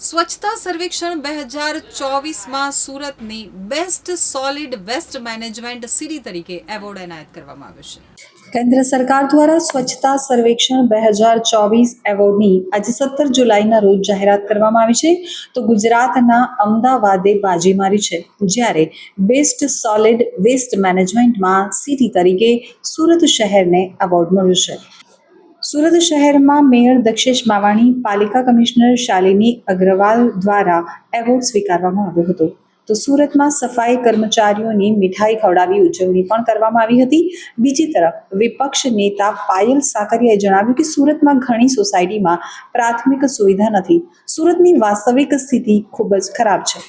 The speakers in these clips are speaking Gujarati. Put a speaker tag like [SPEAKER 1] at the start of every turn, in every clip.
[SPEAKER 1] સ્વચ્છતા સર્વેક્ષણ બે હજાર ચોવીસમાં સુરતની best solid waste management city તરીકે એવોર્ડ એનાયત કરવામાં આવ્યો છે.
[SPEAKER 2] કેન્દ્ર સરકાર દ્વારા સ્વચ્છતા સર્વેક્ષણ બે હજાર ચોવીસ એવોર્ડની આજે સત્તર જુલાઈના રોજ જાહેરાત કરવામાં આવી છે. તો ગુજરાતના અમદાવાદે બાજી મારી છે, જ્યારે બેસ્ટ સોલિડ વેસ્ટ મેનેજમેન્ટમાં સિટી તરીકે સુરત શહેરને એવોર્ડ મળ્યો છે. સુરત શહેરમાં મેયર દક્ષેશ માવાણી, પાલિકા કમિશનર શાલિની અગ્રવાલ દ્વારા એવોર્ડ સ્વીકારવામાં આવ્યો હતો. તો સુરતમાં સફાઈ કર્મચારીઓની મીઠાઈ ખવડાવી ઉજવણી પણ કરવામાં આવી હતી. બીજી તરફ, વિપક્ષ નેતા પાયલ સાકરિયાએ જણાવ્યું કે સુરતમાં ઘણી સોસાયટીમાં પ્રાથમિક સુવિધા નથી. સુરતની વાસ્તવિક સ્થિતિ ખૂબ જ ખરાબ છે.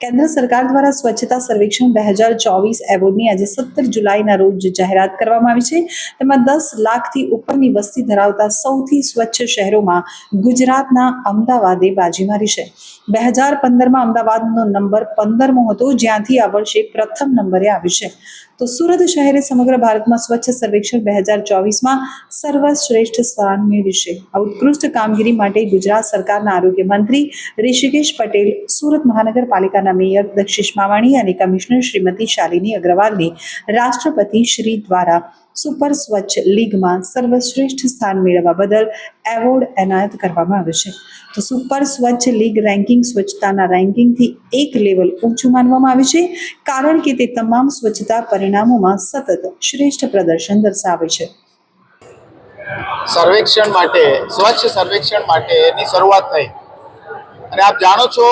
[SPEAKER 2] કેન્દ્ર સરકાર દ્વારા સ્વચ્છતા સર્વેક્ષણ બે હજાર ચોવીસ એવોર્ડની આજે સત્તર જુલાઈના રોજ જાહેરાત કરવામાં આવી છે. તેમાં દસ લાખથી ઉપરની વસ્તી ધરાવતા સૌથી સ્વચ્છ શહેરોમાં ગુજરાતના અમદાવાદે બાજી મારી છે. બે હજાર પંદરમાં અમદાવાદનો નંબર પંદરમો હતો, જ્યાંથી આ વર્ષે પ્રથમ નંબરે આવ્યું છે. તો સુરત શહેરે સમગ્ર ભારતમાં સ્વચ્છ સર્વેક્ષણ બે હજાર ચોવીસમાં સર્વશ્રેષ્ઠ સ્થાન મેળવ્યું છે. આ ઉત્કૃષ્ટ કામગીરી માટે ગુજરાત સરકારના આરોગ્ય મંત્રી ઋષિકેશ પટેલ સુરત મહાનગરપાલિકાના મેયર દક્ષિશ માવાણી અને કમિશનર શ્રીમતી શાલિની અગ્રવાલને રાષ્ટ્રપતિ શ્રી દ્વારા સુપર સ્વચ્છ લીગમાં સર્વશ્રેષ્ઠ સ્થાન મેળવવા બદલ એવોર્ડ એનાયત કરવામાં આવ્યો છે. તો સુપર સ્વચ્છ લીગ રેન્કિંગ સ્વચ્છતાના રેન્કિંગથી એક લેવલ ઊંચું માનવામાં આવે છે, કારણ કે તે તમામ સ્વચ્છતા પરિણામોમાં સતત શ્રેષ્ઠ પ્રદર્શન દર્શાવે છે.
[SPEAKER 3] સર્વેક્ષણ માટે, સ્વચ્છ સર્વેક્ષણ માટે એની શરૂઆત થઈ. અને આપ જાણો છો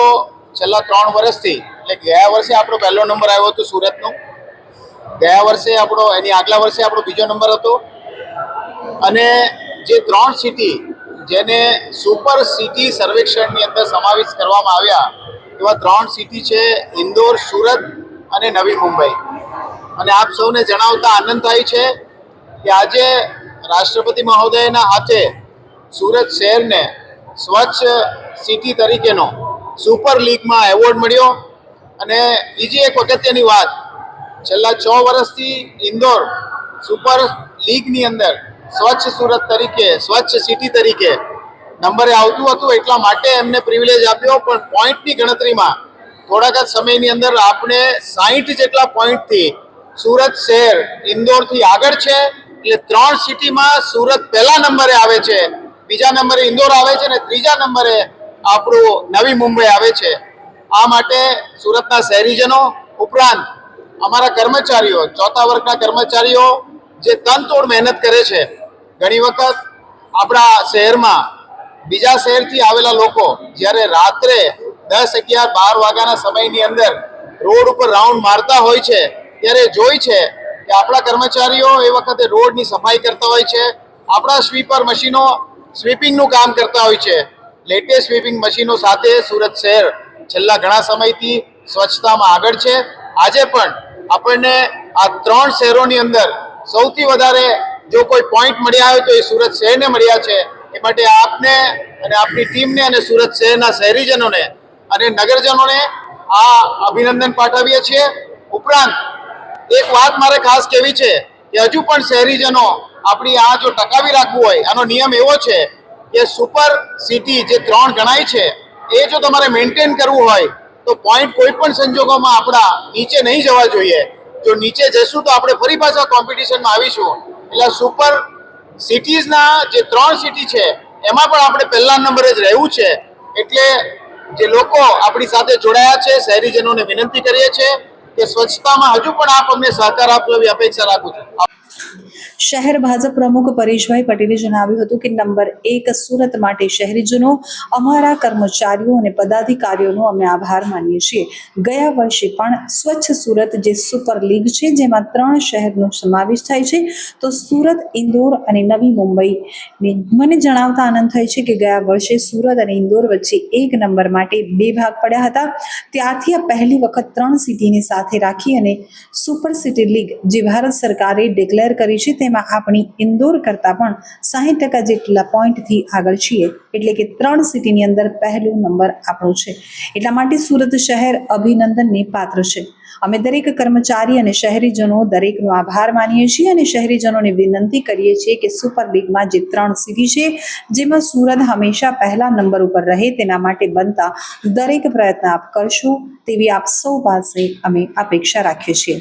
[SPEAKER 3] છેલ્લા ત્રણ વર્ષથી, એટલે ગયા વર્ષે આપણો પહેલો નંબર આવ્યો હતો સુરતનો. ગયા વર્ષે આપણો, એની આગલા વર્ષે આપણો બીજો નંબર હતો. અને જે ત્રણ સિટી જેને સુપર સિટી સર્વેક્ષણની અંદર સમાવેશ કરવામાં આવ્યા, એવા ત્રણ સિટી છે ઇન્દોર, સુરત અને નવી મુંબઈ. અને આપ સૌને જણાવતા આનંદ થાય છે કે આજે રાષ્ટ્રપતિ મહોદયના હાથે સુરત શહેરને સ્વચ્છ સિટી તરીકેનો સુપર લીગમાં એવોર્ડ મળ્યો. અને બીજી એક અગત્યની વાત, છેલ્લા છ વર્ષથી ઇન્દોર સુપર લીગની અંદર સ્વચ્છ સુરત તરીકે, સ્વચ્છ સિટી તરીકે નંબરે આવતું હતું, એટલા માટે એમને પ્રિવિલેજ આપ્યો. પણ પોઈન્ટની ગણતરીમાં થોડાક જ સમયની અંદર આપણે સાહીઠ જેટલા પોઈન્ટથી સુરત શહેર ઇન્દોરથી આગળ છે. એટલે ત્રણ સિટીમાં સુરત પહેલા નંબરે આવે છે, બીજા નંબરે ઇન્દોર આવે છે અને ત્રીજા નંબરે આપણું નવી મુંબઈ આવે છે. આ માટે સુરતના શહેરીજનો ઉપરાંત અમારા કર્મચારીઓ, ચોથા વર્ગના કર્મચારીઓ જે તનતોડ મહેનત કરે છે, ઘણી વખત આપણા શહેરમાં બીજા શહેરથી આવેલા લોકો જ્યારે રાત્રે દસ અગિયાર બાર વાગ્યાના સમયની અંદર રોડ ઉપર રાઉન્ડ મારતા હોય છે, ત્યારે જોઈ છે કે આપણા કર્મચારીઓ એ વખતે રોડની સફાઈ કરતા હોય છે, આપણા સ્વીપર મશીનો સ્વીપિંગનું કામ કરતા હોય છે. લેટેસ્ટ સ્વીપિંગ મશીનો સાથે સુરત શહેર છેલ્લા ઘણા સમયથી સ્વચ્છતામાં આગળ છે. આજે પણ આપણને આ ત્રણ શહેરોની અંદર સૌથી વધારે જો કોઈ પોઈન્ટ મળ્યા હોય તો એ સુરત શહેરને મળ્યા છે. એ માટે આપને અને આપની ટીમને અને સુરત શહેરના શહેરીજનોને અને નગરજનોને આ અભિનંદન પાઠવીએ છીએ. ઉપરાંત એક વાત મારે ખાસ કહેવી છે કે હજુ પણ શહેરીજનો આપણી આ જો ટકાવી રાખવું હોય, આનો નિયમ એવો છે કે સુપર સિટી જે ત્રણ ગણાય છે, એ જો તમારે મેન્ટેન કરવું હોય, તો પોઈન્ટ કોઈ પણ સંજોગોમાં આપણા નીચે નહીં જવા જોઈએ. જો નીચે જશું તો આપણે ફરી પાછા કોમ્પિટિશનમાં આવીશું. એટલે સુપર સિટીઝના જે ત્રણ સિટી છે, એમાં પણ આપણે પહેલા નંબરે જ રહેવું છે. એટલે જે લોકો આપણી સાથે જોડાયા છે, શહેરીજનોને વિનંતી કરીએ છીએ કે સ્વચ્છતામાં હજુ પણ આપ અમને સહકાર આપો એવી અપેક્ષા રાખું છું.
[SPEAKER 2] શહેર ભાજપ પ્રમુખ પરેશભાઈ પટેલે જણાવ્યું હતું કે નંબર એક સુરત માટે શહેરીજનો, અમારા કર્મચારીઓ અને પદાધિકારીઓનો અમે આભાર માનીએ છીએ. ગયા વર્ષે પણ સ્વચ્છ સુરત જે સુપર લીગ છે, જેમાં ત્રણ શહેરનો સમાવેશ થાય છે, તો સુરત, ઇન્દોર અને નવી મુંબઈ મને જણાવતા આનંદ થાય છે કે ગયા વર્ષે સુરત અને ઇન્દોર વચ્ચે એક નંબર માટે બે ભાગ પડ્યા હતા. ત્યારથી આ પહેલી વખત ત્રણ સિટીને સાથે રાખી અને સુપર સિટી લીગ જે ભારત સરકારે ડિક્લેર કરી છે, તેમાં આપણી ઇન્દોર કરતાં પણ સાહીઠ ટકા જેટલા પોઈન્ટથી આગળ છીએ. એટલે કે ત્રણ સિટીની અંદર પહેલો નંબર આપણો છે. એટલા માટે સુરત શહેર અભિનંદનને પાત્ર છે. અમે દરેક કર્મચારી અને શહેરીજનો દરેકનો આભાર માનીએ છીએ અને શહેરીજનોને વિનંતી કરીએ છીએ કે સુપર લીગમાં જે ત્રણ સિટી છે, જેમાં સુરત હંમેશા પહેલા નંબર ઉપર રહે, તેના માટે બનતા દરેક પ્રયત્ન આપ કરશો, તેવી આપ સૌ પાસે અમે અપેક્ષા રાખીએ છીએ.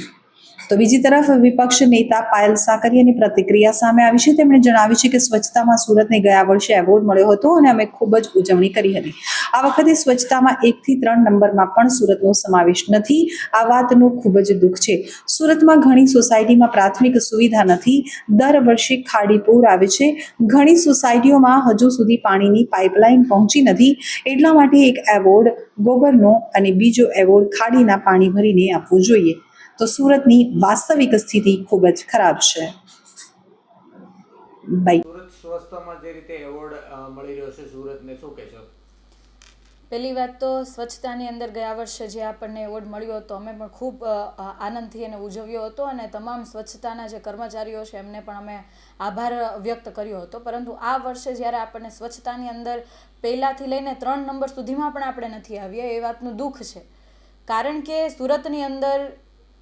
[SPEAKER 2] તો બીજી તરફ વિપક્ષ નેતા પાયલ સાકરિયાની પ્રતિક્રિયા સામે આવી છે. તેમણે જણાવ્યું છે કે સ્વચ્છતામાં સુરતને ગયા વર્ષે એવોર્ડ મળ્યો હતો અને અમે ખૂબ જ ઉજવણી કરી હતી. આ વખતે સ્વચ્છતામાં એકથી ત્રણ નંબરમાં પણ સુરતનો સમાવેશ નથી. આ વાતનું ખૂબ જ દુઃખ છે. સુરતમાં ઘણી સોસાયટીમાં પ્રાથમિક સુવિધા નથી. દર વર્ષે ખાડી પૂર આવે છે. ઘણી સોસાયટીઓમાં હજુ સુધી પાણીની પાઇપલાઇન પહોંચી નથી. એટલા માટે એક એવોર્ડ ગોબરનો અને બીજો એવોર્ડ ખાડીના પાણી ભરીને આપવો જોઈએ. તો સુરતની વાસ્તવિક સ્થિતિ ખૂબ જ ખરાબ છે. બાય
[SPEAKER 4] સ્વસ્થમાં જે રીતે એવોર્ડ મળી રહ્યો છે સુરતને શું કહેશો?
[SPEAKER 5] પહેલી વાત તો સ્વચ્છતાની અંદર ગયા વર્ષે જે આપણને એવોર્ડ મળ્યો હતો અમે પણ ખૂબ આનંદથી એને ઉજવ્યો હતો અને તમામ સ્વચ્છતાના જે કર્મચારીઓ છે એમને પણ અમે આભાર વ્યક્ત કર્યો હતો. પરંતુ આ વર્ષે જ્યારે આપણને સ્વચ્છતાની અંદર પહેલાંથી લઈને ત્રણ નંબર સુધીમાં પણ આપણે નથી આવ્યા એ વાતનું દુઃખ છે. કારણ કે સુરતની અંદર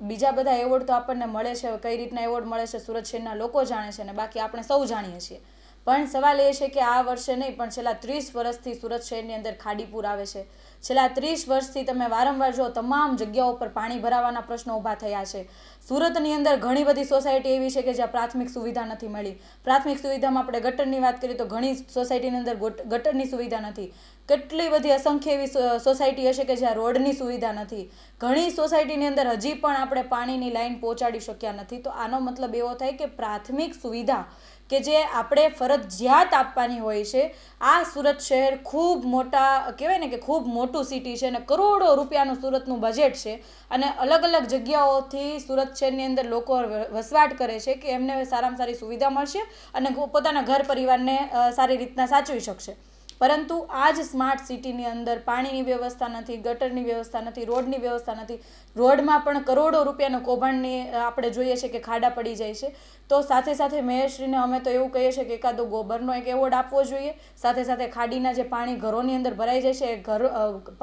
[SPEAKER 5] બીજા બધા એવોર્ડ તો આપણને મળે છે, કઈ રીતના એવોર્ડ મળે છે, સુરત શહેરના લોકો જાણે છે અને બાકી આપણે સૌ જાણીએ છીએ. પણ સવાલ એ છે કે આ વર્ષે નહીં, પણ છેલ્લા ત્રીસ વર્ષથી સુરત શહેરની અંદર ખાડીપુર આવે છે. છેલ્લા ત્રીસ વર્ષથી તમે વારંવાર જો તમામ જગ્યાઓ પર પાણી ભરાવાના પ્રશ્નો ઊભા થયા છે. સુરતની અંદર ઘણી બધી સોસાયટી એવી છે કે જ્યાં પ્રાથમિક સુવિધા નથી મળી. પ્રાથમિક સુવિધામાં આપણે ગટરની વાત કરીએ તો ઘણી સોસાયટીની અંદર ગોટ- ગટરની સુવિધા નથી. કેટલી બધી અસંખ્ય એવી સોસાયટી હશે કે જ્યાં રોડની સુવિધા નથી. ઘણી સોસાયટીની અંદર હજી પણ આપણે પાણીની લાઈન પહોંચાડી શક્યા નથી. તો આનો મતલબ એવો થાય કે પ્રાથમિક સુવિધા કે જે આપણે ફરજિયાત આપવાની હોય છે, આ સુરત શહેર ખૂબ મોટા, કહેવાય ને કે ખૂબ મોટું સિટી છે અને કરોડો રૂપિયાનું સુરતનું બજેટ છે અને અલગ અલગ જગ્યાઓથી સુરત શહેરની અંદર લોકો વસવાટ કરે છે કે એમને સારામાં સારી સુવિધા મળશે અને પોતાના ઘર પરિવારને સારી રીતના સાચવી શકશે. પરંતુ આ જ સ્માર્ટ સિટીની અંદર પાણીની વ્યવસ્થા નથી, ગટરની વ્યવસ્થા નથી, રોડની વ્યવસ્થા નથી. રોડમાં પણ કરોડો રૂપિયાનું કૌભાંડની આપણે જોઈએ છે કે ખાડા પડી જાય છે. તો સાથે સાથે મેયરશ્રીને અમે તો એવું કહીએ છીએ કે એકાદો ગોબરનો એક એવોર્ડ આપવો જોઈએ. સાથે સાથે ખાડીના જે પાણી ઘરોની અંદર ભરાઈ જાય છે, એ ઘર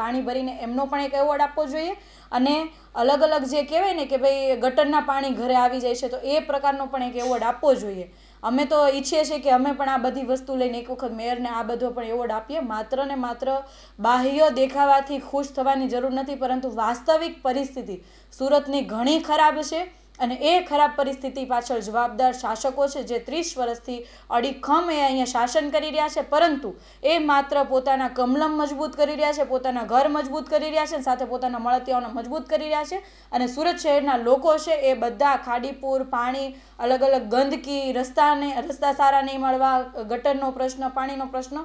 [SPEAKER 5] પાણી ભરીને એમનો પણ એક એવોર્ડ આપવો જોઈએ. અને અલગ અલગ જે કહેવાય ને કે ભાઈ ગટરના પાણી ઘરે આવી જાય છે, તો એ પ્રકારનો પણ એક એવોર્ડ આપવો જોઈએ. અમે તો ઈચ્છીએ છીએ કે અમે પણ આ બધી વસ્તુ લઈને એક વખત મેયરને આ બધો પણ એવોર્ડ આપીએ. માત્ર ને માત્ર બાહ્ય દેખાવાથી ખુશ થવાની જરૂર નથી, પરંતુ વાસ્તવિક પરિસ્થિતિ સુરતની ઘણી ખરાબ છે. અને એ ખરાબ પરિસ્થિતિ પાછળ જવાબદાર શાસકો છે જે ત્રીસ વર્ષથી અડીખમ એ અહીંયા શાસન કરી રહ્યા છે. પરંતુ એ માત્ર પોતાના કમલમ મજબૂત કરી રહ્યા છે, પોતાના ઘર મજબૂત કરી રહ્યા છે સાથે પોતાના મળતિયાઓને મજબૂત કરી રહ્યા છે. અને સુરત શહેરના લોકો છે એ બધા ખાડીપુર, પાણી, અલગ અલગ ગંદકી, રસ્તાને, રસ્તા સારા નહીં મળવા, ગટરનો પ્રશ્ન, પાણીનો પ્રશ્ન